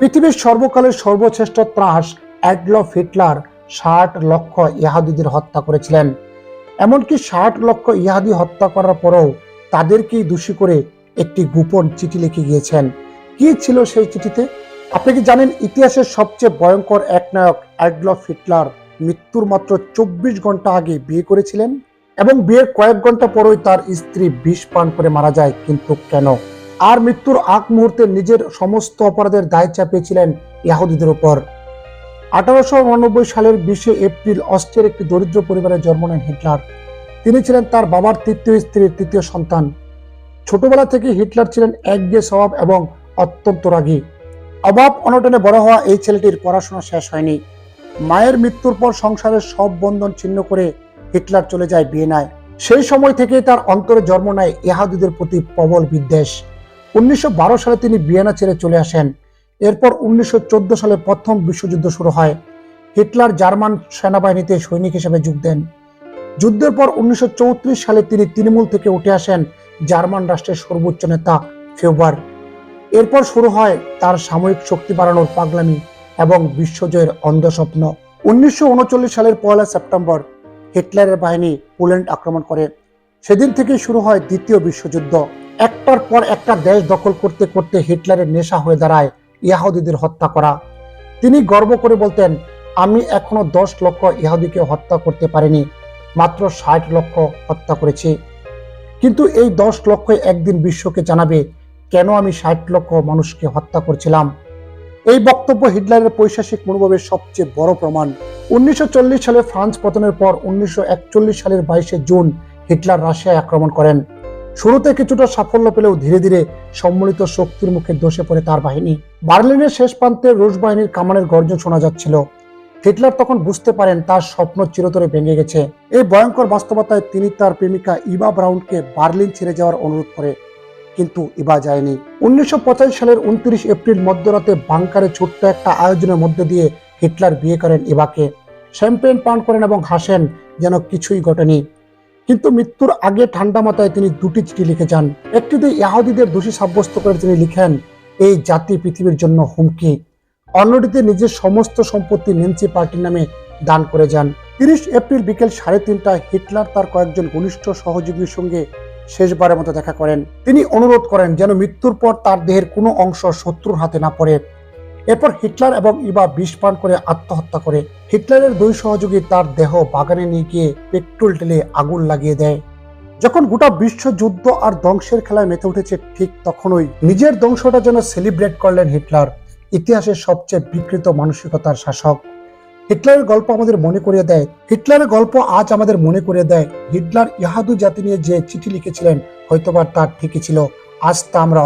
পৃথিবীর সর্বকালের সর্বশ্রেষ্ঠ ত্রাস অ্যাডলফ হিটলার ষাট লক্ষ ইহাদিদের হত্যা করেছিলেন। এমনকি ষাট লক্ষ ইহাদি হত্যা করার পরেও তাদেরকেই দোষী করে একটি গোপন চিঠি লিখে গিয়েছেন। কি ছিল সেই চিঠিতে? আপনি কি জানেন ইতিহাসের সবচেয়ে ভয়ঙ্কর এক নায়ক অ্যাডলফ হিটলার মৃত্যুর মাত্র চব্বিশ ঘণ্টা আগে বিয়ে করেছিলেন? এবং বিয়ের কয়েক ঘণ্টা পরই তার স্ত্রী বিষ পান করে মারা যায়, কিন্তু কেন? আর মৃত্যুর আগ মুহূর্তে নিজের সমস্ত অপরাধের দায় চাপিয়েছিলেন ইয়াহুদিদের উপর। আঠারোশো উননব্বই সালের বিশে এপ্রিল অস্ট্রিয়ার একটি দরিদ্র পরিবারে জন্ম নেন হিটলার। তিনি ছিলেন তার বাবার তৃতীয় স্ত্রীর তৃতীয় সন্তান। ছোটবেলা থেকে হিটলার ছিলেন একঘেয়ে স্বভাব এবং অত্যন্ত রাগী। অভাব অনটনে বড় হওয়া এই ছেলেটির পড়াশোনা শেষ হয়নি। মায়ের মৃত্যুর পর সংসারের সব বন্ধন ছিন্ন করে হিটলার চলে যায় ভিয়েনায় সেই সময় থেকেই তার অন্তরে জন্ম নেয় ইহাদুদের প্রতি প্রবল বিদ্বেষ। উনিশশো বারো সালে তিনি ভিয়েনা ছেড়ে চলে আসেন। এরপর উনিশশো চোদ্দ সালে প্রথম বিশ্বযুদ্ধ শুরু হয়। হিটলার জার্মান সেনাবাহিনীতে সৈনিক হিসেবে যোগ দেন। যুদ্ধের পর উনিশশো সালে তিনি তৃণমূল থেকে উঠে আসেন জার্মান রাষ্ট্রের সর্বোচ্চ নেতা ফেভার এরপর শুরু হয় তার সাময়িক শক্তি বাড়ানোর পাগলামি এবং বিশ্বজয়ের অন্ধস্বপ্ন। উনিশশো উনচল্লিশ সালের পয়লা সেপ্টেম্বর হিটলারের বাহিনী পোল্যান্ড আক্রমণ করে। সেদিন থেকেই শুরু হয় দ্বিতীয় বিশ্বযুদ্ধ। একটার পর একটা দেশ দখল করতে করতে হিটলারের নেশা হয়ে দাঁড়ায় ইয়াহুদিদের হত্যা করা। তিনি গর্ব করে বলতেন, আমি এখনও দশ লক্ষ ইহুদিকে হত্যা করতে পারিনি, মাত্র ষাট লক্ষ হত্যা করেছি। কিন্তু এই দশ লক্ষ একদিন বিশ্বকে জানাবে, কেন আমি ষাট লক্ষ মানুষকে হত্যা করছিলাম? এই বক্তব্য হিটলারের পৈশাসিক মনোভাবের সবচেয়ে বড় প্রমাণ। উনিশশো চল্লিশ সালে ফ্রান্স পতনের পর উনিশশো একচল্লিশ সালের বাইশে জুন হিটলার রাশিয়ায় আক্রমণ করেন। শুরুতে কিছুটা সাফল্য পেলেও ধীরে ধীরে সম্মিলিত শক্তির মুখে দোষে পড়ে তার বাহিনী। বার্লিনের শেষ প্রান্তে রুশ বাহিনীর কামানের গর্জন শোনা যাচ্ছিল। হিটলার তখন বুঝতে পারেন তার স্বপ্ন চিরতরে ভেঙে গেছে। এই ভয়ঙ্কর বাস্তবতায় তিনি তার প্রেমিকা ইভা ব্রাউনকে বার্লিন ছেড়ে যাওয়ার অনুরোধ করে, কিন্তু ইভা যায়নি। উনিশশো পঁচাশি সালের উনত্রিশ এপ্রিল মধ্যরাতে বাংকারে ছোট্ট একটা আয়োজনের মধ্যে দিয়ে হিটলার বিয়ে করেন ইভাকে শ্যাম্পেন পান করেন এবং হাসেন, যেন কিছুই ঘটেনি। কিন্তু মৃত্যুর আগে ঠান্ডা মাথায় তিনি দুটি চিঠি লিখে যান। একটিতে ইয়াহুদিদের দোষী সাব্যস্ত করে তিনি লিখেন, এই জাতি পৃথিবীর জন্য হুমকি। অন্যটিতে নিজের সমস্ত সম্পত্তি নেন্সি পার্টির নামে দান করে যান। তিরিশ এপ্রিল বিকেল সাড়ে তিনটায় হিটলার তার কয়েকজন ঘনিষ্ঠ সহযোগীর সঙ্গে শেষবারের মতো দেখা করেন। তিনি অনুরোধ করেন যেন মৃত্যুর পর তার দেহের কোনো অংশ শত্রুর হাতে না পড়ে। এরপর হিটলার এবং ইবা বিষ পান করে আত্মহত্যা করে। হিটলারের দুই সহযোগী তার দেহ বাগানে নিয়ে গিয়ে পেট্রোল ঢেলে আগুন লাগিয়ে দেয়। যখন গোটা বিশ্বযুদ্ধ আর ধ্বংসের খেলায় মেতে উঠেছে, ঠিক তখনই নিজের ধ্বংসটা যেন সেলিব্রেট করলেন হিটলার, ইতিহাসের সবচেয়ে বিকৃত মানসিকতার শাসক। হিটলারের গল্প আমাদের মনে করিয়ে দেয়, হিটলারের গল্প আজ আমাদের মনে করিয়ে দেয়, হিটলার ইহাদু জাতি নিয়ে যে চিঠি লিখেছিলেন, হয়তোবা তার ঠিকই ছিল, আজ তা আমরা